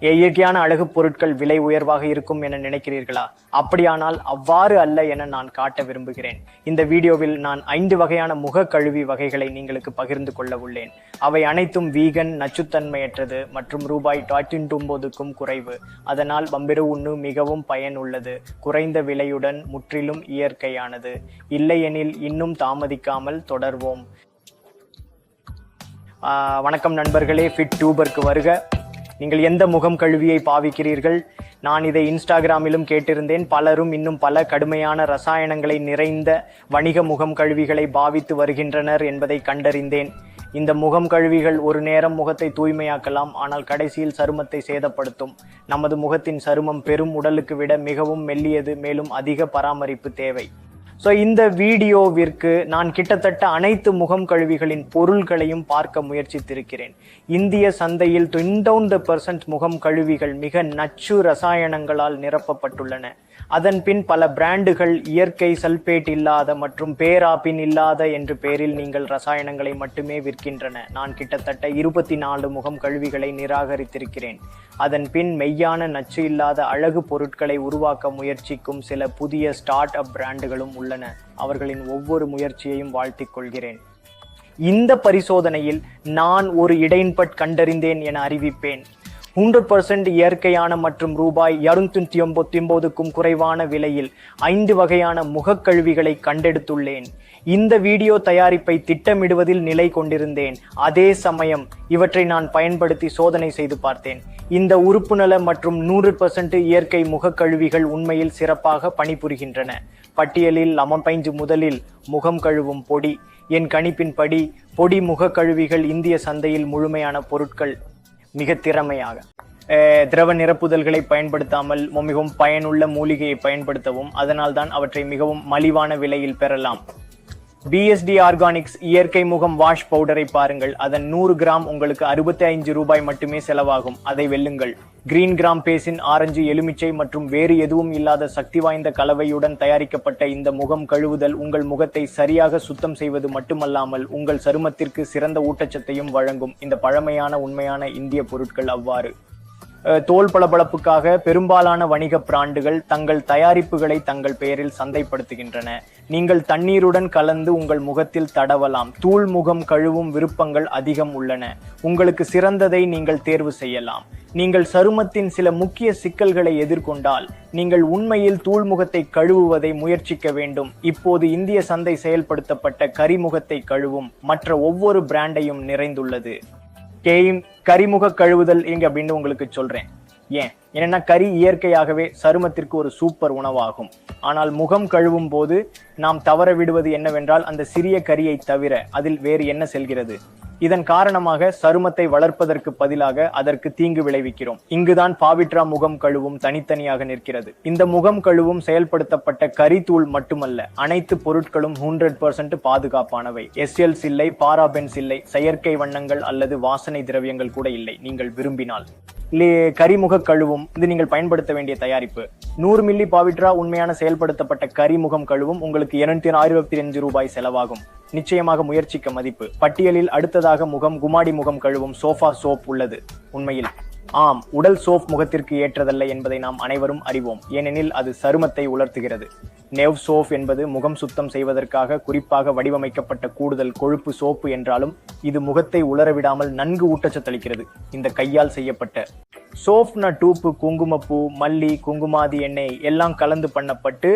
இயற்கையான அழகு பொருட்கள் விலை உயர்வாக இருக்கும் என நினைக்கிறீர்களா? அப்படியானால் அவ்வாறு அல்ல என நான் காட்ட விரும்புகிறேன். இந்த வீடியோவில் நான் ஐந்து வகையான முக கழுவி வகைகளை நீங்களுக்கு பகிர்ந்து கொள்ள உள்ளேன். அவை அனைத்தும் வீகன் நச்சுத்தன்மையற்றது மற்றும் ரூபாய் ஒன்பதுக்கும் குறைவு. அதனால் பம்பிரு உண்ணு மிகவும் பயனுள்ளது. குறைந்த விலையுடன் முற்றிலும் இயற்கையானது. இல்லையெனில் இன்னும் தாமதிக்காமல் தொடர்வோம். வணக்கம் நண்பர்களே. ஃபிட் டியூபருக்கு வருக. நீங்கள் எந்த முகம் கழுவியை பாவிக்கிறீர்கள்? நான் இதை இன்ஸ்டாகிராமிலும் கேட்டிருந்தேன். பலரும் இன்னும் பல கடுமையான ரசாயனங்களை நிறைந்த வணிக முகம் கழுவிகளை பாவித்து வருகின்றனர் என்பதை கண்டறிந்தேன். இந்த முகம் கழுவிகள் ஒரு நேரம் முகத்தை தூய்மையாக்கலாம் ஆனால் கடைசியில் சருமத்தை சேதப்படுத்தும். நமது முகத்தின் சருமம் பெரும் உடலுக்கு விட மிகவும் மெல்லியது மேலும் அதிக பராமரிப்பு தேவை. ஸோ இந்த வீடியோவிற்கு நான் கிட்டத்தட்ட அனைத்து முகம் கழுவிகளின் பொருள்களையும் பார்க்க முயற்சித்திருக்கிறேன். இந்திய சந்தையில் தொண்ணூறு பர்சன்ட் முகம் கழுவிகள் மிக நச்சு ரசாயனங்களால் நிரப்பப்பட்டுள்ளன. அதன் பின் பல பிராண்டுகள் இயற்கை சல்பேட் இல்லாத மற்றும் பேராப்பின் இல்லாத என்று பெயரில் நீங்கள் ரசாயனங்களை மட்டுமே விற்கின்றன. நான் கிட்டத்தட்ட இருபத்தி நாலு முகம் கழுவிகளை நிராகரித்திருக்கிறேன். அதன் பின் மெய்யான நச்சு இல்லாத அழகு பொருட்களை உருவாக்க முயற்சிக்கும் சில புதிய ஸ்டார்ட் அப் பிராண்டுகளும் உள்ளன. அவர்களின் ஒவ்வொரு முயற்சியையும் வாழ்த்திக் கொள்கிறேன். இந்த பரிசோதனையில் நான் ஒரு இடைன்பட் கண்டறிந்தேன் என அறிவிப்பேன். ஹண்ட்ரட் பர்சன்ட் இயற்கையான மற்றும் ரூபாய் இருநூத்தி ஒன்பத்தி ஒன்பதுக்கும் குறைவான விலையில் ஐந்து வகையான முகக்கழுவிகளை கண்டெடுத்துள்ளேன். இந்த வீடியோ தயாரிப்பை திட்டமிடுவதில் நிலை கொண்டிருந்தேன். அதே சமயம் இவற்றை நான் பயன்படுத்தி சோதனை செய்து பார்த்தேன். இந்த உறுப்புநல மற்றும் நூறு பர்சன்ட் இயற்கை முகக்கழுவிகள் உண்மையில் சிறப்பாக பணிபுரிகின்றன. பட்டியலில் அமம்பைஞ்சு முதலில் முகம் கழுவும் பொடி என் கணிப்பின்படி பொடி முகக்கழுவிகள் இந்திய சந்தையில் முழுமையான பொருட்கள் மிக திறமையாக. அஹ், திரவ நிரப்புதல்களை பயன்படுத்தாமல் மிகவும் பயனுள்ள மூலிகையை பயன்படுத்தவும் அதனால் தான் அவற்றை மிகவும் மலிவான விலையில் பெறலாம். பிஎஸ்டி ஆர்கானிக்ஸ் இயற்கை முகம் வாஷ் பவுடரை பாருங்கள். அதன் நூறு கிராம் உங்களுக்கு அறுபத்தி ஐந்து ரூபாய் மட்டுமே செலவாகும். அதை வெல்லுங்கள். கிரீன் கிராம் பேஸின் ஆரஞ்சு எலுமிச்சை மற்றும் வேறு எதுவும் இல்லாத சக்தி வாய்ந்த கலவையுடன் தயாரிக்கப்பட்ட இந்த முகம் கழுவுதல் உங்கள் முகத்தை சரியாக சுத்தம் செய்வது மட்டுமல்லாமல் உங்கள் சருமத்திற்கு சிறந்த ஊட்டச்சத்தையும் வழங்கும் இந்த பழமையான உண்மையான இந்திய பொருட்கள் அவ்வாறு. தோல் பளபளப்புக்காக பெரும்பாலான வணிக பிராண்டுகள் தங்கள் தயாரிப்புகளை தங்கள் பெயரில் சந்தைப்படுத்துகின்றன. நீங்கள் தண்ணீருடன் கலந்து உங்கள் முகத்தில் தடவலாம். தூள் முகம் கழுவும் விருப்பங்கள் அதிகம் உள்ளன. உங்களுக்கு சிறந்ததை நீங்கள் தேர்வு செய்யலாம். நீங்கள் சருமத்தின் சில முக்கிய சிக்கல்களை எதிர்கொண்டால் நீங்கள் உண்மையில் தூள்முகத்தை கழுவுவதை முயற்சிக்க வேண்டும். இப்போது இந்திய சந்தை செயல்படுத்தப்பட்ட கரிமுகத்தை கழுவும் மற்ற ஒவ்வொரு பிராண்டையும் நிறைந்துள்ளது. கேயும் கரிமுக கழுவுதல் எங்க அப்படின்னு உங்களுக்கு சொல்றேன். ஏன்? என்னன்னா கறி இயற்கையாகவே சருமத்திற்கு ஒரு சூப்பர் உணவாகும். ஆனால் முகம் கழுவும் போது நாம் தவற விடுவது என்னவென்றால் அந்த சிறிய கரியை தவிர அதில் வேறு என்ன செல்கிறது? இதன் காரணமாக சருமத்தை வளர்ப்பதற்கு பதிலாக அதற்கு தீங்கு விளைவிக்கிறோம். இங்குதான் பாவிட்ரா முகம் கழுவும் தனித்தனியாக நிற்கிறது. இந்த முகம் கழுவும் செயல்படுத்தப்பட்ட கரித்தூள் மட்டுமல்ல அனைத்து பொருட்களும் ஹண்ட்ரட் பர்சன்ட் பாதுகாப்பானவை. எஸ்எல் இல்லை பாராபென்ஸ் இல்லை செயற்கை வண்ணங்கள் அல்லது வாசனை திரவியங்கள் கூட இல்லை நீங்கள் விரும்பினால். இல்லையே கரிமுக கழுவும் இது நீங்கள் பயன்படுத்த வேண்டிய தயாரிப்பு. நூறு மில்லி பாவிட்ரா உண்மையான செயல்படுத்தப்பட்ட கரிமுகம் கழுவும் உங்களுக்கு இருநூத்தி அறுபத்தி அஞ்சு ரூபாய் செலவாகும். நிச்சயமாக முயற்சிக்க மதிப்பு. பட்டியலில் அடுத்ததாக முகம் குமாடி முகம் கழுவும் சோஃபா சோப் உள்ளது. உண்மையில் ஆம் உடல் சோப் முகத்திற்கு ஏற்றதல்ல என்பதை நாம் அனைவரும் அறிவோம். ஏனெனில் அது சருமத்தை உலர்த்துகிறது. நெவ் சோப் என்பது முகம் சுத்தம் செய்வதற்காக குறிப்பாக வடிவமைக்கப்பட்ட கூடுதல் கொழுப்பு சோப்பு என்றாலும் இது முகத்தை உலரவிடாமல் நன்கு ஊட்டச்சத்தளிக்கிறது. இந்த கையால் செய்யப்பட்ட சோப்னா டூப்பு குங்குமப்பூ மல்லி குங்குமாதி எண்ணெய் எல்லாம் கலந்து பண்ணப்பட்டு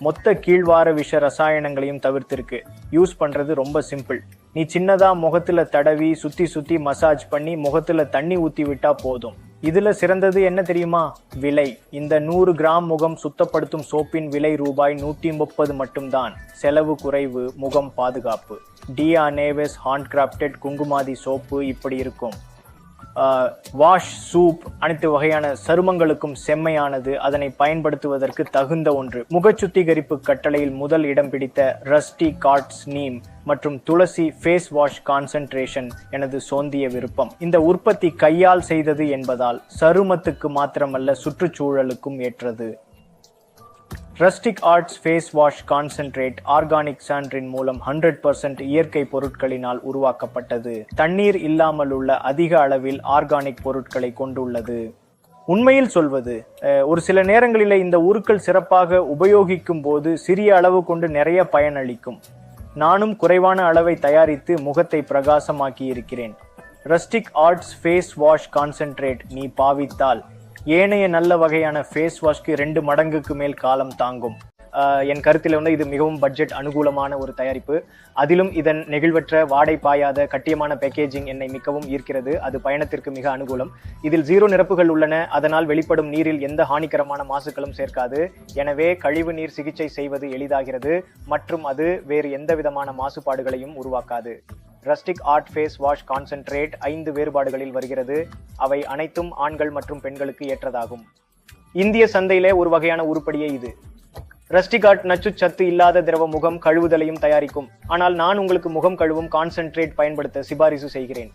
மொத்த கீழ்வார விஷ ரசாயனங்களையும் தவிர்த்திருக்கு. யூஸ் பண்ணுறது ரொம்ப சிம்பிள் நீ சின்னதாக முகத்தில் தடவி சுற்றி சுற்றி மசாஜ் பண்ணி முகத்தில் தண்ணி ஊற்றி விட்டா போதும். இதில் சிறந்தது என்ன தெரியுமா? விலை. இந்த நூறு கிராம் முகம் சுத்தப்படுத்தும் சோப்பின் விலை ரூபாய் நூற்றி முப்பது மட்டும்தான். செலவு குறைவு முகம் பாதுகாப்பு. டிஆ நேவஸ் ஹாண்ட் கிராஃப்டட் குங்குமாதி சோப்பு இப்படி இருக்கும். வாஷ் சூப் அனைத்து வகையான சருமங்களுக்கும் செம்மையானது. அதனை பயன்படுத்துவதற்கு தகுந்த ஒன்று. முக சுத்திகரிப்பு கட்டளையில் முதல் இடம் பிடித்த ரஸ்டி காட்ஸ் நீம் மற்றும் துளசி ஃபேஸ் வாஷ் கான்சென்ட்ரேஷன் எனது சோந்திய விருப்பம். இந்த உற்பத்தி கையால் செய்தது என்பதால் சருமத்துக்கு மாத்திரமல்ல சுற்றுச்சூழலுக்கும் ஏற்றது. Rustic Arts face wash concentrate organic சான்றின் மூலம் ஹண்ட்ரட் பர்சன்ட் இயற்கை பொருட்களினால் உருவாக்கப்பட்டது. தண்ணீர் இல்லாமல் உள்ள அதிக அளவில் ஆர்கானிக் பொருட்களை கொண்டுள்ளது. உண்மையில் சொல்வது ஒரு சில நேரங்களில் இந்த உருக்கள் சிறப்பாக உபயோகிக்கும் போது சிறிய அளவு கொண்டு நிறைய பயனளிக்கும். நானும் குறைவான அளவை தயாரித்து முகத்தை பிரகாசமாக்கி இருக்கிறேன் Rustic Arts face wash concentrate நீ பாவித்தால் ஏனைய நல்ல வகையான ஃபேஸ் வாஷ்க்கு ரெண்டு மடங்குக்கு மேல் காலம் தாங்கும். என் கருத்தில் வந்து இது மிகவும் பட்ஜெட் அனுகூலமான ஒரு தயாரிப்பு. அதிலும் இதன் நெகிழ்வற்ற வாடை பாயாத கட்டியமான பேக்கேஜிங் என்னை மிகவும் ஈர்க்கிறது. அது பயணத்திற்கு மிக அனுகூலம். இதில் ஜீரோ நிரப்புகள் உள்ளன. அதனால் வெளிப்படும் நீரில் எந்த ஹானிகரமான மாசுக்களும் சேர்க்காது. எனவே கழிவு நீர் சிகிச்சை செய்வது எளிதாகிறது. மற்றும் அது வேறு எந்த விதமான மாசுபாடுகளையும் உருவாக்காது. Rustic Art face wash concentrate ஐந்து வேறுபாடுகளில் வருகிறது. அவை அனைத்தும் ஆண்கள் மற்றும் பெண்களுக்கு ஏற்றதாகும். இந்திய சந்தையிலே ஒரு வகையான உருப்படியே இது. ரஸ்டிகாட் நச்சுச்சத்து இல்லாத திரவ முகம் கழுவுதலையும் தயாரிக்கும். ஆனால் நான் உங்களுக்கு முகம் கழுவும் கான்சென்ட்ரேட் பயன்படுத்த சிபாரிசு செய்கிறேன்.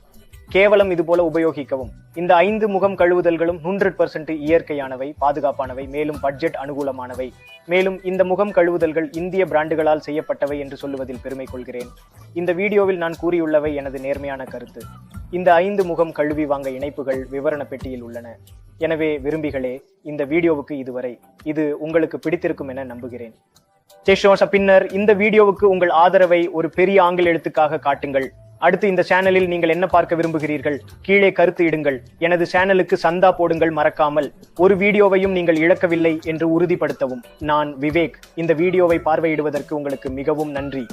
கேவலம் இதுபோல உபயோகிக்கவும். இந்த ஐந்து முகம் கழுவுதல்களும் ஹண்ட்ரட் பர்சன்ட் இயற்கையானவை பாதுகாப்பானவை மேலும் பட்ஜெட் அனுகூலமானவை. மேலும் இந்த முகம் கழுவுதல்கள் இந்திய பிராண்டுகளால் செய்யப்பட்டவை என்று சொல்லுவதில் பெருமை கொள்கிறேன். இந்த வீடியோவில் நான் கூறியுள்ளவை எனது நேர்மையான கருத்து. இந்த ஐந்து முகம் கழுவி வாங்க இணைப்புகள் விவரண பெட்டியில் உள்ளன. எனவே விரும்பிகளே இந்த வீடியோவுக்கு இதுவரை இது உங்களுக்கு பிடித்திருக்கும் என நம்புகிறேன். சேஷோஷ பின்னர் இந்த வீடியோவுக்கு உங்கள் ஆதரவை ஒரு பெரிய ஆங்கில எழுத்துக்காக காட்டுங்கள். அடுத்து இந்த சேனலில் நீங்கள் என்ன பார்க்க விரும்புகிறீர்கள் கீழே கருத்து இடுங்கள். எனது சேனலுக்கு சந்தா போடுங்கள் மறக்காமல். ஒரு வீடியோவையும் நீங்கள் இழக்கவில்லை என்று உறுதிப்படுத்தவும். நான் விவேக். இந்த வீடியோவை பார்வையிடுவதற்கு உங்களுக்கு மிகவும் நன்றி.